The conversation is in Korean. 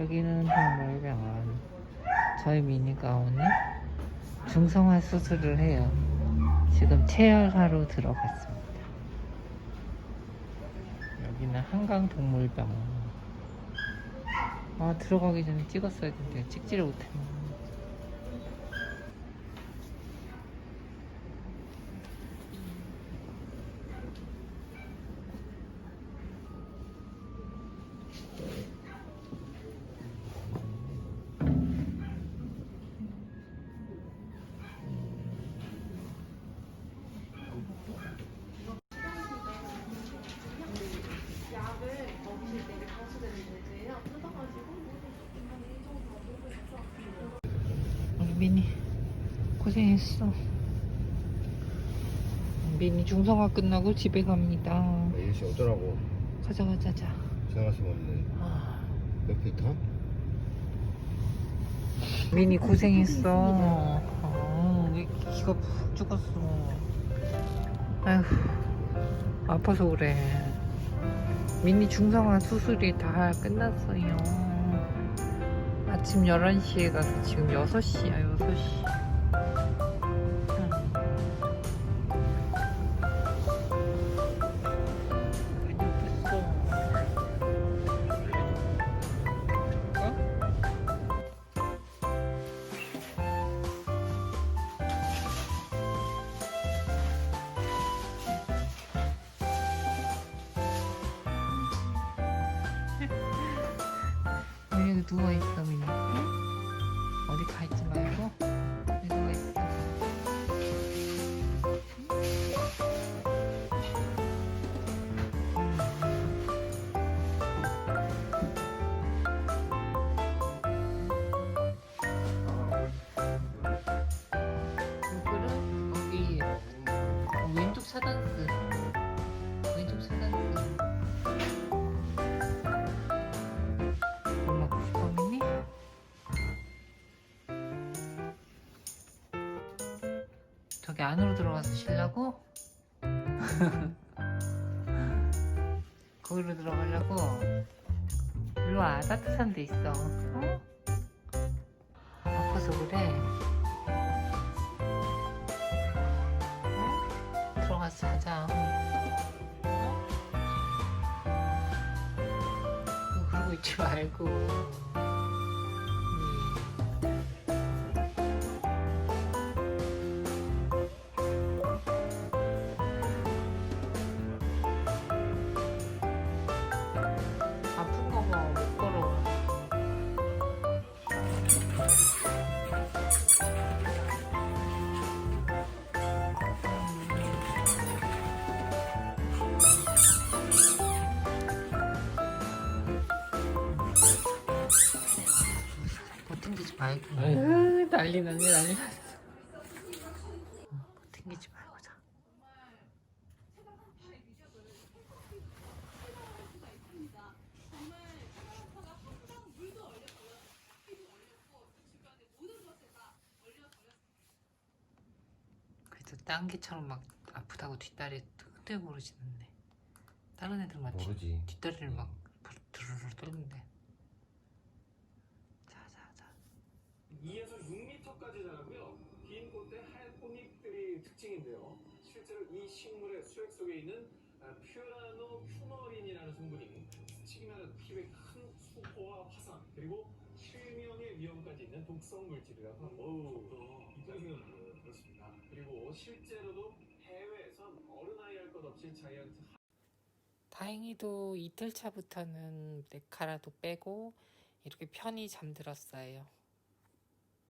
여기는 동물병원. 저희 미니가 오늘 중성화 수술을 해요. 지금 체열하러 들어갔습니다. 여기는 한강동물병원. 아, 들어가기 전에 찍었어야 되는데 찍지를 못했네. 우 리 미니 고생했어. 미니 중성화 끝나고 집에 갑니다. 일시 어쩌라고 가자 가자 자. 생각하시면 없네 아, 몇 피터? 미니 고생했어. 어, 이 기가 푹 죽었어. 아휴 아파서 그래. 미니 중성화 수술이 다 끝났어요. 아침 11시에 가서 지금 6시야 6시. 여기 누워있어 민니 어디 가있지 말고 여기 누워있어 이거는 여기 어, 왼쪽 차단스 저기 안으로 들어가서 쉬려고? 거기로 들어가려고? 일로 와 따뜻한 데 있어 어? 아파서 그래 어? 들어가서 자자 어? 그러고 있지 말고 으, 난리 났네 난리 났어. 못 튕기지 말고 자. 그래도 딴 개처럼 막 아프다고 뒷다리 흔들고 않네 다른 애들만 뒤- 모르지. 뒷다리를 막 드르르 떨는데 자자자 2에서 6m까지 자라고요. 긴 꽃대 하얀 꽃잎들이 특징인데요. 실제로 이 식물의 수액 속에 있는 아, 퓨라노 큐머린이라는 성분이 스치기만 피부에 큰 수포와 화상 그리고 실명의 위험까지 있는 독성 물질이라고 합니다. 오, 이쪽이면 그렇습니다. 그리고 실제로도 해외에선 어른아이 할 것 없이 자이언트 다행히도 이틀 차부터는 네카라도 빼고 이렇게 편히 잠들었어요.